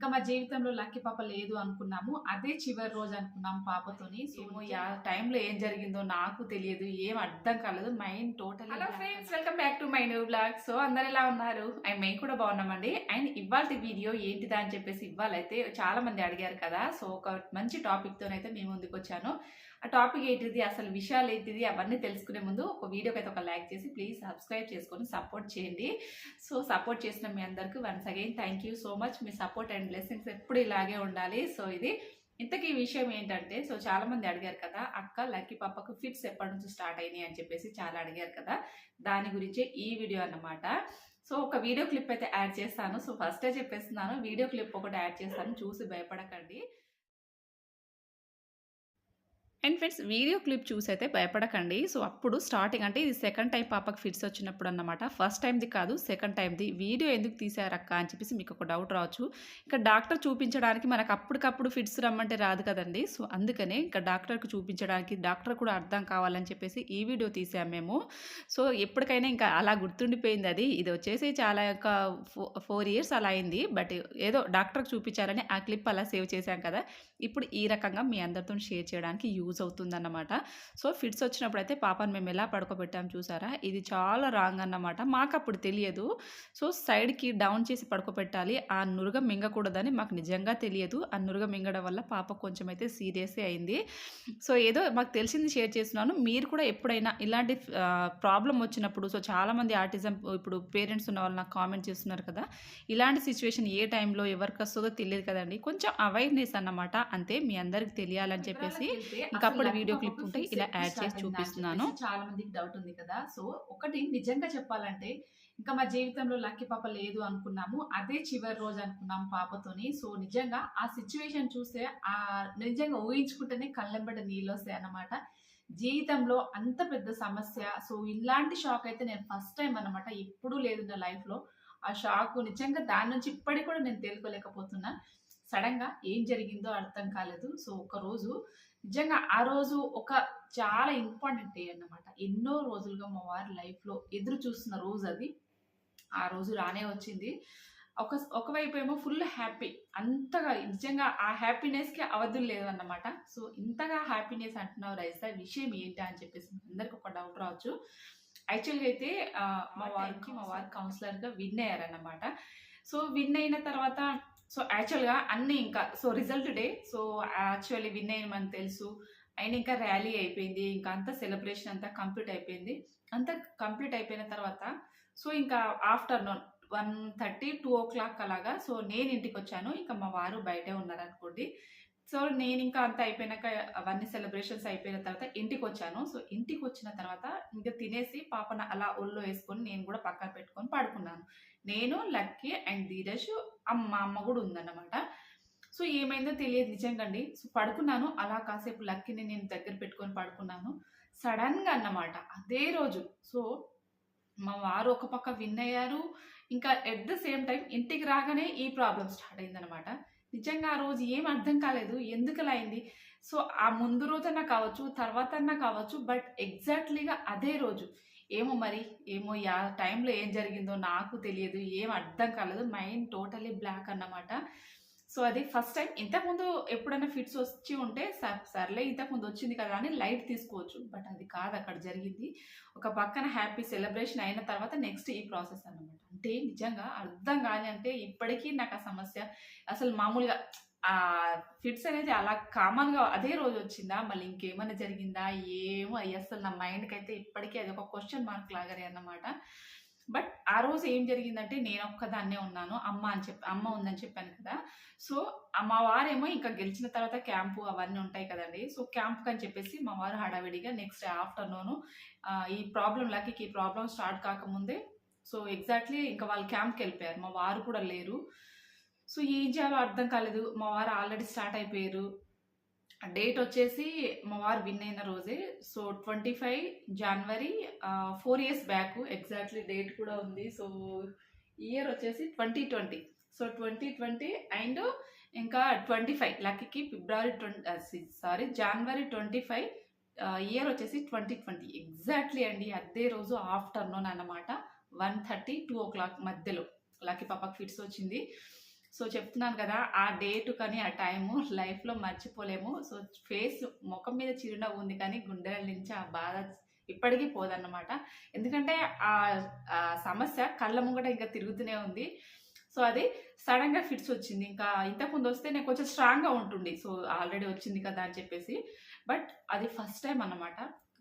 ఇంకా మా జీవితంలో లక్కీ పాప లేదు అనుకున్నాము. అదే చివరి రోజు అనుకున్నాం పాపతోని. సో ఏమో టైంలో ఏం జరిగిందో నాకు తెలియదు ఏం అర్థం కాలేదు. Mind total hello friends welcome back to my new blog so అందరు ఎలా ఉన్నారు? అండ్ మేము కూడా బాగున్నామండి. అండ్ ఇవాళ వీడియో ఏంటిదా అని చెప్పేసి ఇవ్వాలైతే చాలా మంది అడిగారు కదా. సో ఒక మంచి టాపిక్ తోనైతే మేము ముందుకు వచ్చాను ఆ టాపిక్ ఏంటిది అసలు విషయాలు ఏంటిది అవన్నీ తెలుసుకునే ముందు ఒక వీడియోకి అయితే ఒక లైక్ చేసి ప్లీజ్ సబ్స్క్రైబ్ చేసుకొని సపోర్ట్ చేయండి. సో సపోర్ట్ చేసిన మీ అందరికీ once again thank you so much me support and blessings ఎప్పుడు ఇలాగే ఉండాలి. సో ఇది ఇంతకీ విషయం ఏంటంటే సో చాలామంది అడిగారు కదా అక్క లక్కీ పాపకు ఫిట్స్ ఎప్పటి నుంచి స్టార్ట్ అయినాయి అని చెప్పేసి చాలా అడిగారు కదా దాని గురించే ఈ వీడియో అన్నమాట. సో ఒక వీడియో క్లిప్ అయితే యాడ్ చేస్తాను. సో ఫస్టే చెప్పేస్తున్నాను వీడియో క్లిప్ ఒకటి యాడ్ చేస్తాను చూసి భయపడకండి. అండ్ ఫ్రెండ్స్ వీడియో క్లిప్ చూసి అయితే భయపడకండి. సో అప్పుడు స్టార్టింగ్ అంటే ఇది సెకండ్ టైం పాపకు ఫిట్స్ వచ్చినప్పుడు అన్నమాట. ఫస్ట్ టైంది కాదు సెకండ్ టైంది వీడియో ఎందుకు తీసారక్క అని చెప్పేసి మీకు ఒక డౌట్ రావచ్చు. ఇంకా డాక్టర్ చూపించడానికి మనకు అప్పటికప్పుడు ఫిట్స్ రమ్మంటే రాదు కదండి. సో అందుకనే ఇంకా డాక్టర్కి చూపించడానికి డాక్టర్ కూడా అర్థం కావాలని చెప్పేసి ఈ వీడియో తీసాం మేము. సో ఎప్పటికైనా ఇంకా అలా గుర్తుండిపోయింది అది. ఇది వచ్చేసి చాలా ఒక ఫోర్ ఇయర్స్ అలా అయింది. బట్ ఏదో డాక్టర్కి చూపించాలని ఆ క్లిప్ అలా సేవ్ చేశాం కదా. ఇప్పుడు ఈ రకంగా మీ అందరితో షేర్ చేయడానికి యూజ్ యూజ్ అవుతుందన్నమాట. సో ఫిట్స్ వచ్చినప్పుడు అయితే పాపను మేము ఎలా పడుకోబెట్టాం చూసారా? ఇది చాలా రాంగ్ అన్నమాట. మాకు అప్పుడు తెలియదు. సో సైడ్కి డౌన్ చేసి పడుకోబెట్టాలి. ఆ నురుగ మింగకూడదని మాకు నిజంగా తెలియదు. ఆ నురుగ మింగడం వల్ల పాప కొంచెం అయితే సీరియస్ అయింది. సో ఏదో మాకు తెలిసింది షేర్ చేస్తున్నాను. మీరు కూడా ఎప్పుడైనా ఇలాంటి ప్రాబ్లం వచ్చినప్పుడు సో చాలామంది ఆర్టిజం ఇప్పుడు పేరెంట్స్ ఉన్న వాళ్ళు నాకు కామెంట్ చేస్తున్నారు కదా. ఇలాంటి సిచ్యువేషన్ ఏ టైంలో ఎవరికి వస్తుందో తెలియదు కదండి. కొంచెం అవేర్నెస్ అన్నమాట. అంతే మీ అందరికి తెలియాలని చెప్పేసి అప్పుడు వీడియో క్లిప్ ఉంటే ఇలా యాడ్ చేసి చూపిస్తున్నాను. చాలా మందికి డౌట్ ఉంది కదా. సో ఒకటి నిజంగా చెప్పాలంటే ఇంకా మా జీవితంలో లక్కీ పాప లేదు అనుకున్నాము. అదే చివరి రోజు అనుకున్నాం పాపతోని. సో నిజంగా ఆ సిచ్యువేషన్ చూస్తే ఆ నిజంగా ఊహించుకుంటేనే కళ్ళెంబట నీళ్ళు వస్తాయి అన్నమాట. జీవితంలో అంత పెద్ద సమస్య. సో ఇలాంటి షాక్ అయితే నేను ఫస్ట్ టైం అన్నమాట. ఎప్పుడూ లేదు నా లైఫ్లో ఆ షాక్ నిజంగా దాని నుంచి ఇప్పటికి కూడా నేను తేలుకోలేకపోతున్నా. సడన్గా ఏం జరిగిందో అర్థం కాలేదు. సో ఒక రోజు నిజంగా ఆ రోజు ఒక చాలా ఇంపార్టెంట్ డే అన్నమాట. ఎన్నో రోజులుగా మా వారి లైఫ్లో ఎదురు చూస్తున్న రోజు అది. ఆ రోజు రానే వచ్చింది. ఒక ఒకవైపు ఏమో ఫుల్ హ్యాపీ. అంతగా నిజంగా ఆ హ్యాపీనెస్కి అవధులు లేదన్నమాట సో ఇంతగా హ్యాపీనెస్ అంటున్నావు రైసా విషయం ఏంటి అని చెప్పేసి అందరికి ఒక డౌట్ రావచ్చు. యాక్చువల్గా అయితే మా వారికి మా వారి కౌన్సిలర్గా విన్ అయ్యారన్నమాట. సో విన్ అయిన తర్వాత సో యాక్చువల్గా అన్ని ఇంకా so result day so actually win అయిన మనకు తెలుసు. అయిన ఇంకా ర్యాలీ అయిపోయింది. ఇంకా అంతా సెలబ్రేషన్ అంతా కంప్లీట్ అయిపోయింది. అంతా కంప్లీట్ అయిపోయిన తర్వాత సో ఇంకా afternoon one thirty two o'clock అలాగా సో నేను ఇంటికి వచ్చాను ఇంకా మా వారు బయటే ఉన్నారు అనుకోండి సో నేను ఇంకా అంత అయిపోయినాక అవన్నీ సెలబ్రేషన్స్ అయిపోయిన తర్వాత ఇంటికి వచ్చాను సో ఇంటికి వచ్చిన తర్వాత ఇంకా తినేసి పాపన అలా ఒళ్ళో వేసుకొని నేను కూడా పక్కన పెట్టుకొని పడుకున్నాను. నేను లక్కీ అండ్ ధీరజ్ అమ్మ అమ్మ కూడా ఉందన్నమాట. సో ఏమైందో తెలియదు నిజంగా అండి. సో పడుకున్నాను. అలా కాసేపు లక్కీని నేను దగ్గర పెట్టుకొని పడుకున్నాను. సడన్గా అన్నమాట అదే రోజు. సో మా వారు ఒక పక్క విన్ అయ్యారు ఇంకా ఎట్ ద సేమ్ టైం ఇంటికి రాగానే ఈ ప్రాబ్లం స్టార్ట్ అయిందనమాట నిజంగా ఆ రోజు ఏం అర్థం కాలేదు ఎందుకు అయింది? సో ఆ ముందు రోజన్నా కావచ్చు తర్వాత అన్నా కావచ్చు బట్ ఎగ్జాక్ట్లీగా అదే రోజు. ఏమో మరి ఏమో యా టైంలో ఏం జరిగిందో నాకు తెలియదు ఏం అర్థం కాలేదు. మైండ్ టోటలీ బ్లాక్ అన్నమాట. సో అది ఫస్ట్ టైం. ఇంతకుముందు ఎప్పుడైనా ఫిట్స్ వచ్చి ఉంటే సర్ సర్లే ఇంతకుముందు వచ్చింది కదా అని లైట్ తీసుకోవచ్చు. బట్ అది కాదు అక్కడ జరిగింది. ఒక పక్కన హ్యాపీ సెలబ్రేషన్ అయిన తర్వాత నెక్స్ట్ ఈ ప్రాసెస్ అన్నమాట. అంటే నిజంగా అర్థం కాని అంటే ఇప్పటికీ నాకు ఆ సమస్య అసలు మామూలుగా ఆ ఫిట్స్ అనేది అలా కామన్గా అదే రోజు వచ్చిందా? మళ్ళీ ఇంకేమైనా జరిగిందా? ఏమో అయ్యి అసలు నా మైండ్కి అయితే ఇప్పటికీ అది ఒక క్వశ్చన్ మార్క్ లాగానే అన్నమాట. బట్ ఆ రోజు ఏం జరిగిందంటే నేను ఒక్కదాన్నే ఉన్నాను. అమ్మ అని చెప్పి అమ్మ ఉందని చెప్పాను కదా. సో మా వారేమో ఇంకా గెలిచిన తర్వాత క్యాంపు అవన్నీ ఉంటాయి కదండి. సో క్యాంప్ అని చెప్పేసి మా వారు హడావిడిగా నెక్స్ట్ ఆఫ్టర్నూన్ ఈ ప్రాబ్లం లక్కీకి ఈ ప్రాబ్లం స్టార్ట్ కాకముందే సో ఎగ్జాక్ట్లీ ఇంకా వాళ్ళు క్యాంప్కి వెళ్ళిపోయారు. మా వారు కూడా లేరు. సో ఏం చేయాలో అర్థం కాలేదు. మా వారు ఆల్రెడీ స్టార్ట్ అయిపోయారు. డేట్ వచ్చేసి మా వారు విన్ అయిన రోజే. So twenty five January four years back exactly date కూడా ఉంది. సో ఇయర్ వచ్చేసి twenty twenty so twenty twenty and ఇంకా twenty five లక్కీకి February twenty sorry January twenty five year వచ్చేసి ట్వంటీ ట్వంటీ ఎగ్జాక్ట్లీ అండి అదే రోజు ఆఫ్టర్నూన్ అన్నమాట. One thirty two o'clock మధ్యలో. లక్కీ పాపకి ఫిట్స్ వచ్చింది. సో చెప్తున్నాను కదా ఆ డేట్ కానీ ఆ టైము లైఫ్లో మర్చిపోలేము. సో ఫేస్ ముఖం మీద చిరునవ్వు ఉంది కానీ గుండెల నుంచి ఆ బాధ ఇప్పటికీ పోదన్నమాట. ఎందుకంటే ఆ సమస్య కళ్ళ ముంగట ఇంకా తిరుగుతూనే ఉంది. సో అది సడన్గా ఫిట్స్ వచ్చింది. ఇంకా ఇంతకుముందు వస్తే నేను కొంచెం స్ట్రాంగ్గా ఉంటుండే. సో ఆల్రెడీ వచ్చింది కదా అని చెప్పేసి. బట్ అది ఫస్ట్ టైం అన్నమాట.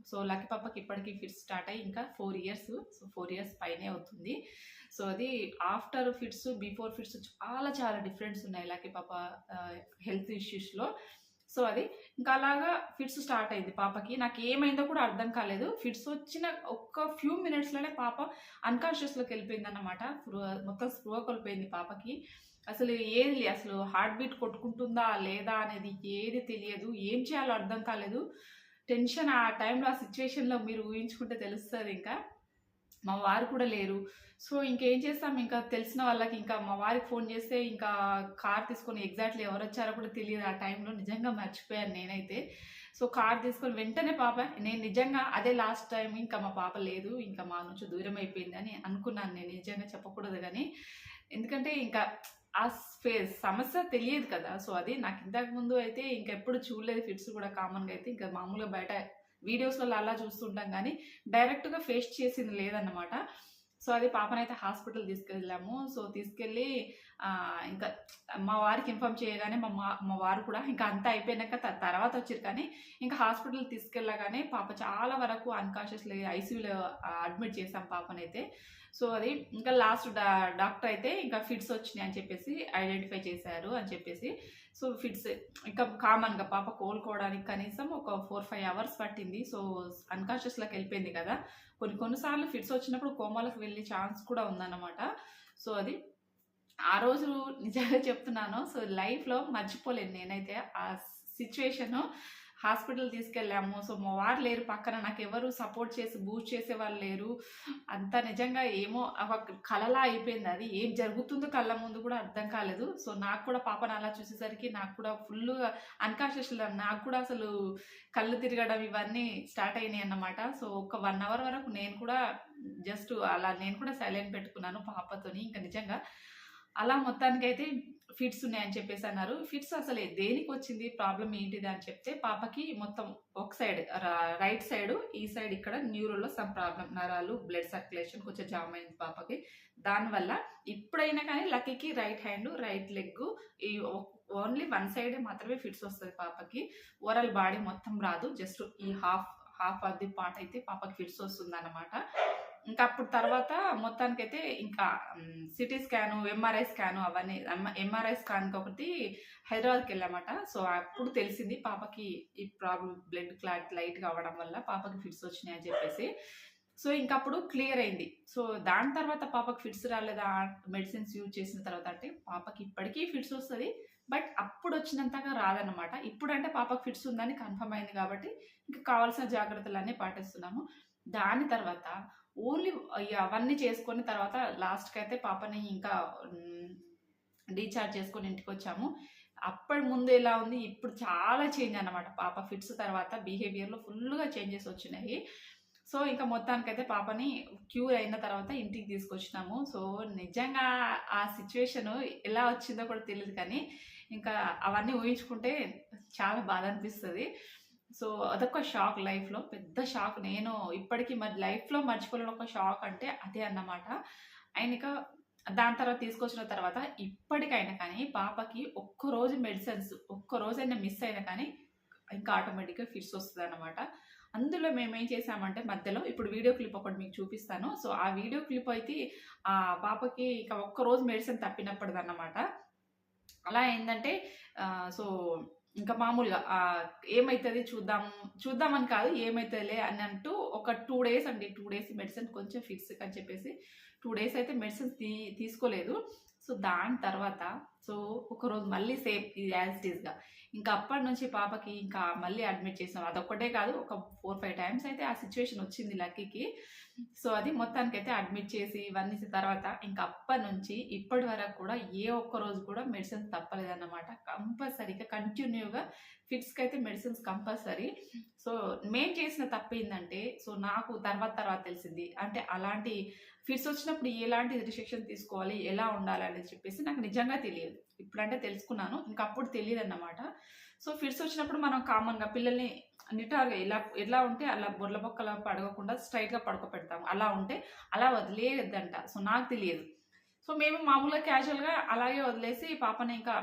సో లక్కీ పాపకి ఇప్పటికీ ఫిట్స్ స్టార్ట్ అయ్యి ఇంకా four years. So four years పైనే అవుతుంది. సో అది ఆఫ్టర్ ఫిట్స్ బిఫోర్ ఫిట్స్ చాలా చాలా డిఫరెన్స్ ఉన్నాయి లక్కీ పాప హెల్త్ ఇష్యూస్లో సో అది ఇంకా అలాగా ఫిట్స్ స్టార్ట్ అయింది పాపకి. నాకు ఏమైందో కూడా అర్థం కాలేదు. ఫిట్స్ వచ్చిన ఒక్క ఫ్యూ మినిట్స్లోనే పాప అన్కాన్షియస్లోకి వెళ్ళిపోయింది అన్నమాట మొత్తం స్పృహ కోల్పోయింది పాపకి. అసలు ఏది అసలు హార్ట్ బీట్ కొట్టుకుంటుందా లేదా అనేది ఏది తెలియదు ఏం చేయాలో అర్థం కాలేదు. టెన్షన్ ఆ టైంలో ఆ సిచ్యువేషన్లో మీరు ఊహించుకుంటే తెలుస్తుంది ఇంకా. మా వారు కూడా లేరు. సో ఇంకేం చేస్తాం? ఇంకా తెలిసిన వాళ్ళకి ఇంకా మా వారికి ఫోన్ చేస్తే ఇంకా కార్ తీసుకొని ఎగ్జాక్ట్లీ ఎవరు వచ్చారో కూడా తెలియదు ఆ టైంలో నిజంగా మర్చిపోయాను నేనైతే. సో కార్ తీసుకొని వెంటనే పాప నేను నిజంగా అదే లాస్ట్ టైం ఇంకా మా పాప లేదు ఇంకా మా నుంచి దూరం అయిపోయింది అని అనుకున్నాను నేను. నిజంగా చెప్పకూడదు కానీ. ఎందుకంటే ఇంకా ఆ ఫేస్ సమస్య తెలియదు కదా. సో అది నాకు ఇంతకు ముందు అయితే ఇంకెప్పుడు చూడలేదు. ఫిట్స్ కూడా కామన్గా అయితే ఇంకా మామూలుగా బయట వీడియోస్లలో అలా చూస్తుంటాం కానీ డైరెక్ట్గా ఫేస్ చేసింది లేదన్నమాట. సో అది పాపనైతే హాస్పిటల్ తీసుకెళ్ళాము. సో తీసుకెళ్ళి ఇంకా మా వారికి ఇన్ఫామ్ చేయగానే మా మా మా వారు కూడా ఇంకా అంతా అయిపోయినాక త- తర్వాత వచ్చారు కానీ ఇంకా హాస్పిటల్ తీసుకెళ్ళగానే పాప చాలా వరకు అన్కాన్షియస్లీ ఐసీయూలో అడ్మిట్ చేశాం పాపనైతే. సో అది ఇంకా లాస్ట్ డా డాక్టర్ అయితే ఇంకా ఫిట్స్ వచ్చినాయి అని చెప్పేసి ఐడెంటిఫై చేశారు అని చెప్పేసి. సో ఫిట్స్ ఇంకా కామన్గా పాప కోలుకోవడానికి కనీసం ఒక ఫోర్ ఫైవ్ అవర్స్ పట్టింది. సో అన్కాన్షియస్లోకి వెళ్ళిపోయింది కదా. కొన్ని కొన్నిసార్లు ఫిట్స్ వచ్చినప్పుడు కోమాలకు వెళ్ళే ఛాన్స్ కూడా ఉందన్నమాట. సో అది ఆ రోజు నిజంగా చెప్తున్నాను. సో లైఫ్లో మర్చిపోలేను నేనైతే ఆ సిచ్యువేషను హాస్పిటల్ తీసుకెళ్ళాము. సో మా వారు లేరు. పక్కన నాకు ఎవరు సపోర్ట్ చేసి బూస్ట్ చేసే వాళ్ళు లేరు. అంత నిజంగా ఏమో ఒక కలలా అయిపోయింది అది. ఏం జరుగుతుందో కళ్ళ ముందు కూడా అర్థం కాలేదు. సో నాకు కూడా పాపను అలా చూసేసరికి నాకు కూడా ఫుల్ అన్కాన్షియస్ నాకు కూడా అసలు కళ్ళు తిరగడం ఇవన్నీ స్టార్ట్ అయినాయి అన్నమాట. సో ఒక వన్ అవర్ వరకు నేను కూడా జస్ట్ అలా నేను కూడా సైలెంట్ పెట్టుకున్నాను పాపతోని. ఇంకా నిజంగా అలా మొత్తానికైతే ఫిట్స్ ఉన్నాయని చెప్పేసి అన్నారు. ఫిట్స్ అసలు దేనికి వచ్చింది? ప్రాబ్లం ఏంటిది అని చెప్తే పాపకి మొత్తం ఒక సైడ్ రైట్ సైడ్ ఈ సైడ్ ఇక్కడ న్యూరోలో సమ్ ప్రాబ్లం నరాలు బ్లడ్ సర్క్యులేషన్ కొంచెం జామ్ అయింది పాపకి. దానివల్ల ఇప్పుడైనా కానీ లక్కీకి రైట్ హ్యాండ్ రైట్ లెగ్ ఈ ఓన్లీ వన్ సైడ్ మాత్రమే ఫిట్స్ వస్తుంది పాపకి. ఓవరాల్ బాడీ మొత్తం రాదు. జస్ట్ ఈ half half of the part అయితే పాపకి ఫిట్స్ వస్తుంది అనమాట ఇంకా అప్పుడు తర్వాత మొత్తానికైతే ఇంకా సిటీ స్కాను ఎంఆర్ఐ స్కాను అవన్నీ ఎంఆర్ఐ స్కాన్కి ఒకటి హైదరాబాద్కి వెళ్ళామట. సో అప్పుడు తెలిసింది పాపకి ఈ ప్రాబ్లం బ్లడ్ క్లాట్ లైట్గా అవ్వడం వల్ల పాపకి ఫిట్స్ వచ్చినాయి అని చెప్పేసి. సో ఇంకప్పుడు క్లియర్ అయింది. సో దాని తర్వాత పాపకి ఫిట్స్ రాలేదా? మెడిసిన్స్ యూజ్ చేసిన తర్వాత అంటే పాపకి ఇప్పటికీ ఫిట్స్ వస్తుంది. బట్ అప్పుడు వచ్చినంతగా రాదనమాట ఇప్పుడు అంటే పాపకి ఫిట్స్ ఉందని కన్ఫర్మ్ అయింది కాబట్టి ఇంకా కావాల్సిన జాగ్రత్తలన్నీ పాటిస్తున్నాము. దాని తర్వాత ఓన్లీ అవన్నీ చేసుకుని తర్వాత లాస్ట్కి అయితే పాపని ఇంకా డిశ్చార్జ్ చేసుకొని ఇంటికి వచ్చాము అప్పటి ముందు ఎలా ఉంది ఇప్పుడు చాలా చేంజ్ అనమాట పాప ఫిట్స్ తర్వాత బిహేవియర్లో ఫుల్గా చేంజెస్ వచ్చినాయి. సో ఇంకా మొత్తానికైతే పాపని క్యూర్ అయిన తర్వాత ఇంటికి తీసుకొచ్చినాము. సో నిజంగా ఆ సిచ్యువేషన్ ఎలా వచ్చిందో కూడా తెలియదు కానీ ఇంకా అవన్నీ ఊహించుకుంటే చాలా బాధ అనిపిస్తుంది. సో అదొక షాక్ లైఫ్లో. పెద్ద షాక్. నేను ఇప్పటికీ మరి లైఫ్లో మర్చిపోలేని ఒక షాక్ అంటే అదే అన్నమాట. ఆయన ఇక దాని తర్వాత తీసుకొచ్చిన తర్వాత ఇప్పటికైనా కానీ పాపకి ఒక్కరోజు మెడిసిన్స్ ఒక్క రోజైనా మిస్ అయినా కానీ ఇంకా ఆటోమేటిక్గా ఫిట్స్ వస్తుంది అనమాట అందులో మేము ఏం చేసామంటే మధ్యలో ఇప్పుడు వీడియో క్లిప్ ఒకటి మీకు చూపిస్తాను. సో ఆ వీడియో క్లిప్ అయితే ఆ పాపకి ఇక ఒక్కరోజు మెడిసిన్ తప్పినప్పటిదన్నమాట. అలా ఏంటంటే సో ఇంకా మామూలుగా ఏమవుతుంది చూద్దాం చూద్దామని కాదు ఏమవుతుందిలే అని అంటూ ఒక టూ డేస్ అండి టూ డేస్ మెడిసిన్ కొంచెం ఫిక్స్ అని చెప్పేసి టూ డేస్ అయితే మెడిసిన్స్ తీ తీసుకోలేదు. సో దాని తర్వాత సో ఒకరోజు మళ్ళీ సేమ్ ఇది యాజ్ ఇట్ ఈస్గా ఇంకా అప్పటి నుంచి పాపకి ఇంకా మళ్ళీ అడ్మిట్ చేసాం అదొక్కటే కాదు ఒక ఫోర్ ఫైవ్ టైమ్స్ అయితే ఆ సిచ్యువేషన్ వచ్చింది లక్కీకి. సో అది మొత్తానికి అయితే అడ్మిట్ చేసి ఇవన్నీ తర్వాత ఇంకా అప్పటి నుంచి ఇప్పటి వరకు కూడా ఏ ఒక్క రోజు కూడా మెడిసిన్స్ తప్పలేదన్నమాట. కంపల్సరీగా కంటిన్యూగా ఫిట్స్కి అయితే మెడిసిన్స్ కంపల్సరీ. సో మేం చేసిన తప్పు ఏంటంటే సో నాకు తర్వాత తర్వాత తెలిసింది. అంటే అలాంటి ఫిట్స్ వచ్చినప్పుడు ఎలాంటి రిస్ట్రిక్షన్ తీసుకోవాలి ఎలా ఉండాలి అనేది చెప్పేసి నాకు నిజంగా తెలియదు. ఇప్పుడంటే తెలుసుకున్నాను. ఇంకా అప్పుడు తెలియదు అన్నమాట సో ఫిట్స్ వచ్చినప్పుడు మనం కామన్గా పిల్లల్ని నిటారుగా ఎలా ఎలా ఉంటే అలా బొర్ల బొక్కలా పడగకుండా స్ట్రైట్గా పడుకోబెడతాం అలా ఉంటే అలా వదిలేయద్దంట. సో నాకు తెలియదు. సో మేము మామూలుగా క్యాజువల్గా అలాగే వదిలేసి పాపని ఇంకా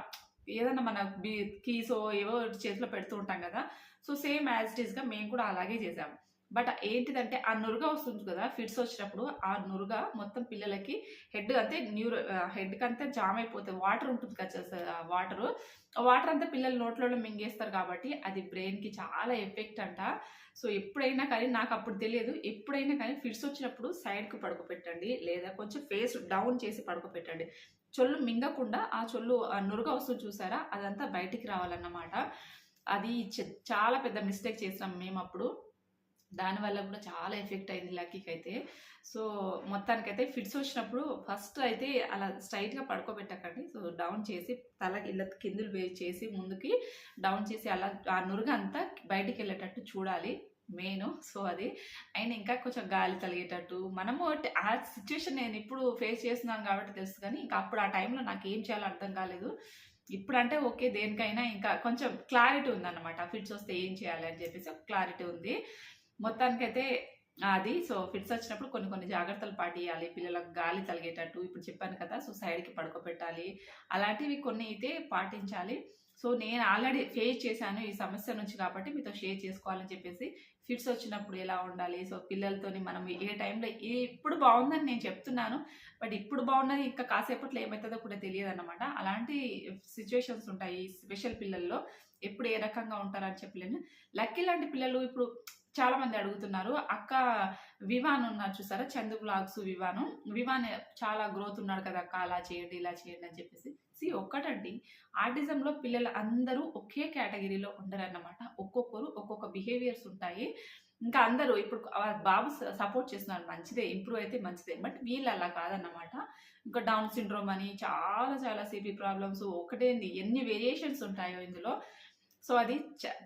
ఏదైనా మన బీ కీసో ఏవో చేతిలో పెడుతూ ఉంటాం కదా. సో సేమ్ యాజ్ ఇట్ ఈస్గా మేము కూడా అలాగే చేసాము బట్ ఏంటిదంటే ఆ నురుగ వస్తుంది కదా ఫిట్స్ వచ్చినప్పుడు ఆ నురుగ మొత్తం పిల్లలకి హెడ్ అంతే న్యూరో హెడ్కి అంతా జామ్ అయిపోతుంది వాటర్ ఉంటుంది కదా వాటర్. వాటర్ అంతా పిల్లలు నోట్లో మింగేస్తారు కాబట్టి అది బ్రెయిన్కి చాలా ఎఫెక్ట్ అంట. సో ఎప్పుడైనా కానీ నాకు అప్పుడు తెలియదు. ఎప్పుడైనా కానీ ఫిట్స్ వచ్చినప్పుడు సైడ్కి పడుకోపెట్టండి. లేదా కొంచెం ఫేస్ డౌన్ చేసి పడుకోపెట్టండి. చొల్లు మింగకుండా ఆ చొల్లు నురుగ వస్తుంది చూసారా? అదంతా బయటికి రావాలన్నమాట. అది చాలా పెద్ద మిస్టేక్ చేసాం మేము అప్పుడు దానివల్ల కూడా చాలా ఎఫెక్ట్ అయింది లక్కీకి అయితే. సో మొత్తానికైతే ఫిట్స్ వచ్చినప్పుడు ఫస్ట్ అయితే అలా స్ట్రైట్గా పడుకోబెట్టకండి. సో డౌన్ చేసి తల ఇలా కిందులు చేసి ముందుకి డౌన్ చేసి అలా ఆ నురుగు అంతా బయటికి వెళ్ళేటట్టు చూడాలి. మెయిన్ సో అది. అయినా ఇంకా కొంచెం గాలి తలిగేటట్టు మనము ఆ సిచ్యువేషన్ నేను ఇప్పుడు ఫేస్ చేస్తున్నాను కాబట్టి తెలుసు కానీ ఇంకా అప్పుడు ఆ టైంలో నాకు ఏం చేయాలో అర్థం కాలేదు. ఇప్పుడు అంటే ఓకే దేనికైనా ఇంకా కొంచెం క్లారిటీ ఉందన్నమాట. ఫిట్స్ వస్తే ఏం చేయాలి అని చెప్పేసి క్లారిటీ ఉంది. మొత్తానికైతే అది. సో ఫిట్స్ వచ్చినప్పుడు కొన్ని కొన్ని జాగ్రత్తలు పాటియాలి పిల్లలకు గాలి తలిగేటట్టు ఇప్పుడు చెప్పాను కదా సో సైడ్కి పడుకోబెట్టాలి. అలాంటివి కొన్ని అయితే పాటించాలి. సో నేను ఆల్రెడీ ఫేస్ చేశాను ఈ సమస్య నుంచి కాబట్టి మీతో షేర్ చేసుకోవాలని చెప్పేసి ఫిట్స్ వచ్చినప్పుడు ఎలా ఉండాలి? సో పిల్లలతోని మనం ఏ టైంలో ఏ ఇప్పుడు బాగుందని నేను చెప్తున్నాను. బట్ ఇప్పుడు బాగున్నది ఇంకా కాసేపట్లో ఏమవుతుందో కూడా తెలియదు అనమాట అలాంటి సిచ్యువేషన్స్ ఉంటాయి స్పెషల్ పిల్లల్లో. ఎప్పుడు ఏ రకంగా ఉంటారని చెప్పలేను. లక్కీ లాంటి పిల్లలు ఇప్పుడు చాలా మంది అడుగుతున్నారు. అక్క వివాన్ ఉన్నారు చూసారా? చందు బ్లాగ్స్ వివాను. వివాన్ చాలా గ్రోత్ ఉన్నాడు కదా అక్క అలా చేయండి ఇలా చేయండి అని చెప్పేసి. సి ఒక్కటండి ఆర్టిజంలో పిల్లలు అందరూ ఒకే కేటగిరీలో ఉండరన్నమాట. ఒక్కొక్కరు ఒక్కొక్క బిహేవియర్స్ ఉంటాయి. ఇంకా అందరూ ఇప్పుడు బాబు సపోర్ట్ చేస్తున్నారు మంచిదే ఇంప్రూవ్ అయితే మంచిదే. బట్ వీళ్ళు అలా కాదన్నమాట. ఇంకా డౌన్ సిండ్రోమ్ అని చాలా చాలా సిపి ప్రాబ్లమ్స్. ఒకటేంది ఎన్ని వేరియేషన్స్ ఉంటాయో ఇందులో. సో అది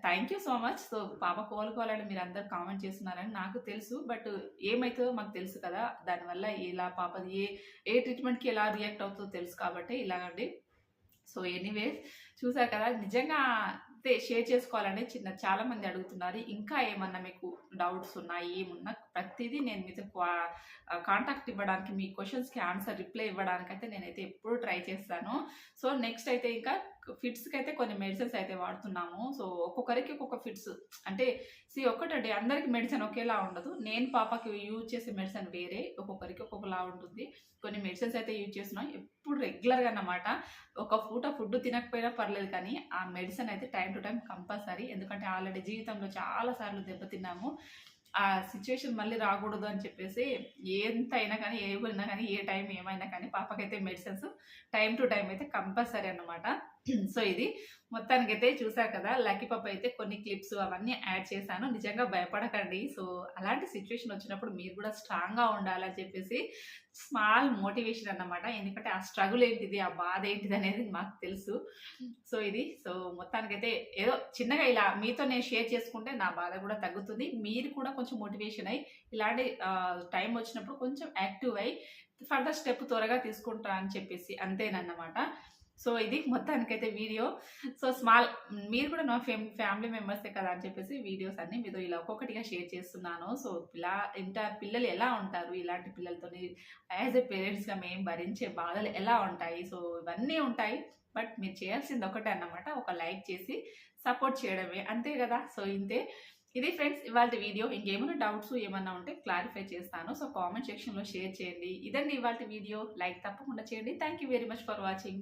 thank you so much so పాప కోలుకోవాలని మీరు అందరు కామెంట్ చేస్తున్నారని నాకు తెలుసు బట్ ఏమవుతుందో మాకు తెలుసు కదా. దానివల్ల ఇలా పాపది ఏ ఏ ట్రీట్మెంట్కి ఎలా రియాక్ట్ అవుతుందో తెలుసు కాబట్టి ఇలాగండి. సో ఎనీవేస్ చూసారు కదా నిజంగా షేర్ చేసుకోవాలని చిన్న చాలా మంది అడుగుతున్నారు. ఇంకా ఏమన్నా మీకు డౌట్స్ ఉన్నాయి ఏమున్నా? ప్రతిదీ నేను మీతో కాంటాక్ట్ ఇవ్వడానికి మీ క్వశ్చన్స్కి ఆన్సర్ రిప్లై ఇవ్వడానికి అయితే నేనైతే ఎప్పుడు ట్రై చేస్తాను. సో నెక్స్ట్ అయితే ఇంకా ఫిట్స్కి అయితే కొన్ని మెడిసిన్స్ అయితే వాడుతున్నాము. సో ఒక్కొక్కరికి ఒక్కొక్క ఫిట్స్ అంటే సి ఒక్కటండి అందరికి మెడిసిన్ ఒకేలా ఉండదు. నేను పాపకి యూజ్ చేసే మెడిసిన్ వేరే ఒక్కొక్కరికి ఒక్కొక్కలా ఉంటుంది. కొన్ని మెడిసిన్స్ అయితే యూజ్ చేస్తున్నాం. ఇప్పుడు రెగ్యులర్గా అన్నమాట. ఒక పూట ఫుడ్ తినకపోయినా పర్లేదు కానీ ఆ మెడిసిన్ అయితే టైం టు టైం కంపల్సరీ ఎందుకంటే ఆల్రెడీ జీవితంలో చాలా సార్లు దెబ్బతిన్నాము. ఆ సిచ్యువేషన్ మళ్ళీ రాకూడదు అని చెప్పేసి ఎంత అయినా కానీ ఏ ఊరినా కానీ ఏ టైం ఏమైనా కానీ పాపకైతే మెడిసిన్స్ టైం టు టైం అయితే కంపల్సరీ అన్నమాట. సో ఇది మొత్తానికైతే చూసారు కదా లక్కీ పప్ అయితే కొన్ని క్లిప్స్ అవన్నీ యాడ్ చేశాను. నిజంగా భయపడకండి. సో అలాంటి సిచ్యువేషన్ వచ్చినప్పుడు మీరు కూడా స్ట్రాంగ్గా ఉండాలని చెప్పేసి స్మాల్ మోటివేషన్ అన్నమాట. ఎందుకంటే ఆ స్ట్రగుల్ ఏంటిది ఆ బాధ ఏంటిది అనేది మాకు తెలుసు. సో ఇది సో మొత్తానికైతే ఏదో చిన్నగా ఇలా మీతో నేను షేర్ చేసుకుంటే నా బాధ కూడా తగ్గుతుంది. మీరు కూడా కొంచెం మోటివేషన్ అయ్యి ఇలాంటి టైం వచ్చినప్పుడు కొంచెం యాక్టివ్ అయ్యి ఫర్దర్ స్టెప్ త్వరగా తీసుకుంటా అని చెప్పేసి అంతేనన్నమాట. సో ఇది మొత్తానికైతే వీడియో. సో స్మాల్ మీరు కూడా నా ఫేమ్ ఫ్యామిలీ మెంబర్సే కదా అని చెప్పేసి వీడియోస్ అన్ని మీతో ఇలా ఒక్కొక్కటిగా షేర్ చేస్తున్నాను. సో ఇలా ఇంత పిల్లలు ఎలా ఉంటారు? ఇలాంటి పిల్లలతో యాజ్ ఎ పేరెంట్స్గా మేము భరించే బాధలు ఎలా ఉంటాయి? సో ఇవన్నీ ఉంటాయి. బట్ మీరు చేయాల్సింది ఒకటే అన్నమాట. ఒక లైక్ చేసి సపోర్ట్ చేయడమే. అంతే కదా? సో ఇంతే. ఇది ఫ్రెండ్స్ ఇవాళ వీడియో. ఇంకేమైనా డౌట్స్ ఏమన్నా ఉంటే క్లారిఫై చేస్తాను. సో కామెంట్ సెక్షన్లో షేర్ చేయండి. ఇదండి ఇవాళ వీడియో. లైక్ తప్పకుండా చేయండి. Thank you very much for watching.